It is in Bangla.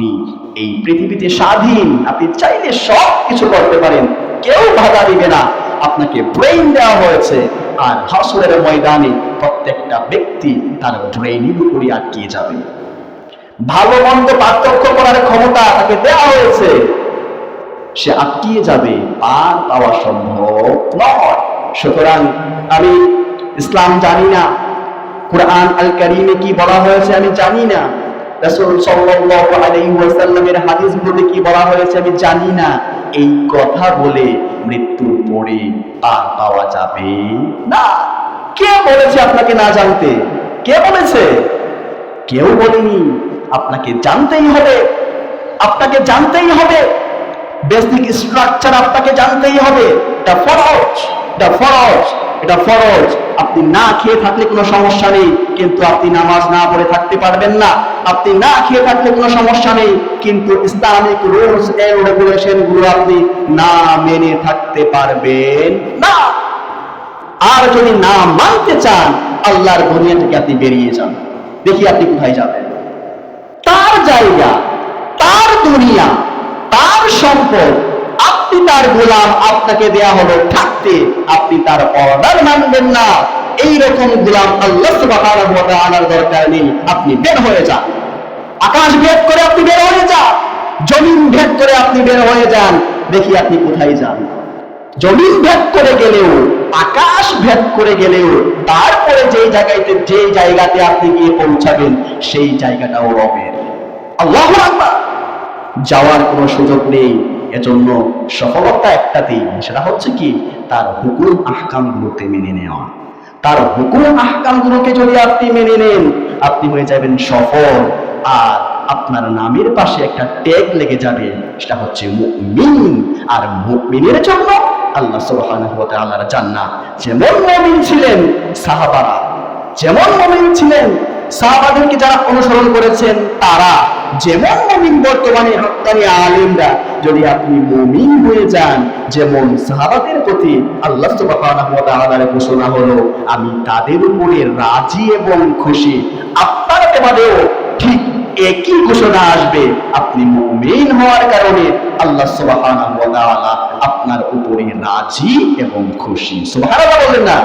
আপনি এই পৃথিবীতে স্বাধীন, আপনি চাইলে সব কিছু করতে পারেন। কেউ বাধা দিবে না। আপনাকে ব্রেইন দেওয়া হয়েছে। আর হাসরের ময়দানে প্রত্যেকটা ব্যক্তি তার ব্রেইনের উপরই আটকে যাবে। ভালো মন্দ পার্থক্য করার ক্ষমতা তাকে দেওয়া হয়েছে। সে আটকিয়ে যাবে, পার পাওয়া সম্ভব নয়। সুতরাং আমি ইসলাম জানি না। কোরআন আল কারিমে কি বলা হয়েছে আমি জানি না। রাসূল সাল্লাল্লাহু আলাইহি ওয়াসাল্লামের হাদিসগুলোতে কি বলা হয়েছে আমি জানি না। এই কথা বলে মৃত্যুর পরে পার পাওয়া যাবে না। কে বলেছে আপনাকে না জানতে? কে বলেছে? কেউ বলেনি। আপনাকে জানতেই হবে। আপনাকে জানতেই হবে। বেসিক স্ট্রাকচার আপনাকে জানতেই হবে। এটা ফরজ এটা ফরজ এটা ফরজ। আপনি না খেয়ে থাকলে কোনো সমস্যা নেই, কিন্তু আপনি নামাজ না পড়ে থাকতে পারবেন না। আপনি না খেয়ে থাকলে কোনো সমস্যা নেই, কিন্তু ইসলামিক রুলস এন্ড রেগুলেশনগুলো আপনি না মেনে থাকতে পারবেন না। আর যদি না মানতে চান, আল্লাহর দুনিয়া থেকে আপনি বেরিয়ে যান। দেখি আপনি কোথায় যাবেন। তার জায়গা, তার দুনিয়া, তার সম্পদ, আপনি তার গোলাম আপনাকে দেয়া হলো। থাকতে আপনি তার অর্ডার মানবেন না। এই রকম গোলাম আল্লাহ তাআলার দরকার নেই, আপনি বের হয়ে যান। আকাশ ভেদ করে আপনি বের হয়ে যান। জমিন ভেদ করে আপনি বের হয়ে যান। দেখি আপনি কোথায় যান। জমিন ভেদ করে গেলেও, আকাশ ভেদ করে গেলেও, তারপরে যেই জায়গাতে যে জায়গাতে আপনি গিয়ে পৌঁছাবেন, সেই জায়গাটাও রবের। আল্লাহ যাওয়ার কোনো সুযোগ নেই। এজন্য সফলতা একটাতেই সেটা হচ্ছে কি? তার হুকুম আহকামগুলোতে মেনে নেওয়া। তার হুকুম আহকামগুলোকে যদি আপনি মেনে নেন, আপনি হয়ে যাবেন সফল। আর আপনার নামের পাশে একটা ট্যাগ লেগে যাবে, সেটা হচ্ছে মুমিন। আর মুমিনের জন্য আল্লাহ সুবহানাহু ওয়া তাআলার জান্নাত। যেমন মুমিন ছিলেন সাহাবারা, যেমন মুমিন ছিলেন সাহাবাদেরকে যারা অনুসরণ করেছেন, তারা যেমন মুমিন বর্তমানে হক্কানি আলিমরা, যদি আপনি মুমিন হয়ে যান, যেমন সাহাবাদের প্রতি আল্লাহ তাআলার ঘোষণা হলো, আমি তাদের উপরে রাজি এবং খুশি। আপনার তোমাদেরও ঠিক একই ঘোষণা আসবে, আপনি মুমিন হওয়ার কারণে আল্লাহ সুবহানাহু আপনার উপরে রাজি এবং খুশি। সুবহানাল্লাহ বলেন না।